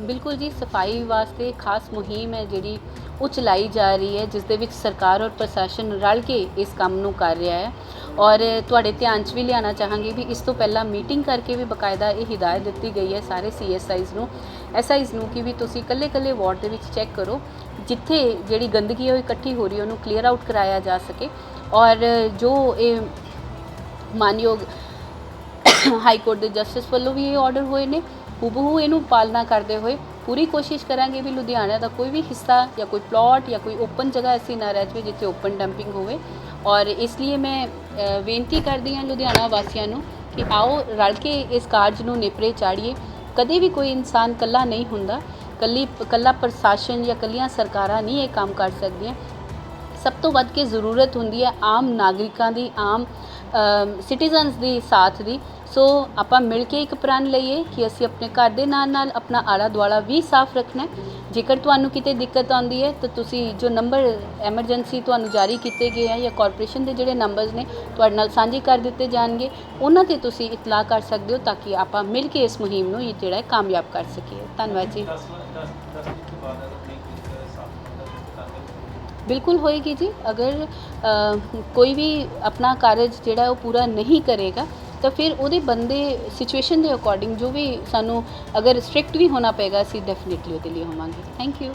ਬਿਲਕੁਲ ਜੀ, ਸਫ਼ਾਈ ਵਾਸਤੇ ਖਾਸ ਮੁਹਿੰਮ ਹੈ ਜਿਹੜੀ ਉਹ ਚਲਾਈ ਜਾ ਰਹੀ ਹੈ, ਜਿਸ ਦੇ ਵਿੱਚ ਸਰਕਾਰ ਔਰ ਪ੍ਰਸ਼ਾਸਨ ਰਲ ਕੇ ਇਸ ਕੰਮ ਨੂੰ ਕਰ ਰਿਹਾ ਹੈ। ਔਰ ਤੁਹਾਡੇ ਧਿਆਨ 'ਚ ਵੀ ਲਿਆਉਣਾ ਚਾਹਾਂਗੇ ਵੀ ਇਸ ਤੋਂ ਪਹਿਲਾਂ ਮੀਟਿੰਗ ਕਰਕੇ ਵੀ ਬਕਾਇਦਾ ਇਹ ਹਿਦਾਇਤ ਦਿੱਤੀ ਗਈ ਹੈ ਸਾਰੇ ਸੀਐਸਆਈਜ਼ ਨੂੰ। ਐਸਆਈਜ਼ ਨੂੰ ਕਿ ਵੀ ਤੁਸੀਂ ਇਕੱਲੇ-ਇਕੱਲੇ ਵਾਰਡ ਦੇ ਵਿੱਚ ਚੈੱਕ ਕਰੋ, ਜਿੱਥੇ ਜਿਹੜੀ ਗੰਦਗੀ ਹੈ ਉਹ ਇਕੱਠੀ ਹੋ ਰਹੀ ਹੈ, ਉਹਨੂੰ ਕਲੀਅਰ ਆਊਟ ਕਰਾਇਆ ਜਾ ਸਕੇ। ਔਰ ਜੋ ਇਹ ਮਾਨਯੋਗ ਹਾਈ ਕੋਰਟ ਦੇ ਜਸਟਿਸ ਵੱਲੋਂ ਵੀ ਇਹ ਆਰਡਰ ਹੋਏ ਨੇ ਹੂਬਹੂ ਇਹਨੂੰ ਪਾਲਣਾ ਕਰਦੇ ਹੋਏ ਪੂਰੀ ਕੋਸ਼ਿਸ਼ ਕਰਾਂਗੇ ਵੀ ਲੁਧਿਆਣਾ ਦਾ ਕੋਈ ਵੀ ਹਿੱਸਾ ਜਾਂ ਕੋਈ ਪਲਾਟ ਜਾਂ ਕੋਈ ਓਪਨ ਜਗ੍ਹਾ ਐਸੀ ਨਾ ਰਹਿ ਜਾਵੇ ਜਿੱਥੇ ਓਪਨ ਡੰਪਿੰਗ ਹੋਵੇ। ਔਰ ਇਸ ਲਈ ਮੈਂ ਬੇਨਤੀ ਕਰਦੀ ਹਾਂ ਲੁਧਿਆਣਾ ਵਾਸੀਆਂ ਨੂੰ ਕਿ ਆਓ ਰਲ ਕੇ ਇਸ ਕਾਰਜ ਨੂੰ ਨੇਪਰੇ ਚਾੜੀਏ। ਕਦੇ ਵੀ ਕੋਈ ਇਨਸਾਨ ਕੱਲਾ ਨਹੀਂ ਹੁੰਦਾ। ਕੱਲੀ ਕੱਲਾ ਪ੍ਰਸ਼ਾਸਨ ਜਾਂ ਕੱਲੀਆਂ ਸਰਕਾਰਾਂ ਨਹੀਂ ਇਹ ਕੰਮ ਕਰ ਸਕਦੀਆਂ। ਸਭ ਤੋਂ ਵੱਧ ਕੇ ਜ਼ਰੂਰਤ ਹੁੰਦੀ ਹੈ ਆਮ ਨਾਗਰਿਕਾਂ ਦੀ, ਆਮ ਸਿਟੀਜ਼ਨਸ ਦੀ, ਸਾਥ ਦੀ। ਸੋ ਆਪਾਂ ਮਿਲ ਕੇ ਇੱਕ ਪ੍ਰਣ ਲਈਏ ਕਿ ਅਸੀਂ ਆਪਣੇ ਘਰ ਦੇ ਨਾਲ ਨਾਲ ਆਪਣਾ ਆਲਾ ਦੁਆਲਾ ਵੀ ਸਾਫ਼ ਰੱਖਣਾ ਜੇਕਰ ਤੁਹਾਨੂੰ ਕਿਤੇ ਦਿੱਕਤ ਆਉਂਦੀ ਹੈ, ਤਾਂ ਤੁਸੀਂ ਜੋ ਨੰਬਰ ਐਮਰਜੈਂਸੀ ਤੁਹਾਨੂੰ ਜਾਰੀ ਕੀਤੇ ਗਏ ਹੈ ਜਾਂ ਕਾਰਪੋਰੇਸ਼ਨ ਦੇ ਜਿਹੜੇ ਨੰਬਰਸ ਨੇ, ਤੁਹਾਡੇ ਨਾਲ ਸਾਂਝੇ ਕਰ ਦਿੱਤੇ ਜਾਣਗੇ, ਉਹਨਾਂ ਤੇ ਤੁਸੀਂ ਇਤਲਾਹ ਕਰ ਸਕਦੇ ਹੋ ਤਾਂ ਕਿ ਆਪਾਂ ਮਿਲ ਕੇ ਇਸ ਮੁਹਿੰਮ ਨੂੰ ਇਹ ਜਿਹੜਾ ਹੈ ਕਾਮਯਾਬ ਕਰ ਸਕੀਏ। ਧੰਨਵਾਦ ਜੀ। ਬਿਲਕੁਲ ਹੋਏਗੀ ਜੀ। ਅਗਰ ਕੋਈ ਵੀ ਆਪਣਾ ਕਾਰਜ ਜਿਹੜਾ ਉਹ ਪੂਰਾ ਨਹੀਂ ਕਰੇਗਾ, ਤਾਂ ਫਿਰ ਉਹਦੇ ਬੰਦੇ ਸਿਚੁਏਸ਼ਨ ਦੇ ਅਕੋਰਡਿੰਗ ਜੋ ਵੀ ਸਾਨੂੰ ਅਗਰ ਸਟ੍ਰਿਕਟ ਵੀ ਹੋਣਾ ਪਏਗਾ, ਅਸੀਂ ਡੈਫੀਨਿਟਲੀ ਉਹਦੇ ਲਈ ਹੋਵਾਂਗੇ। Thank you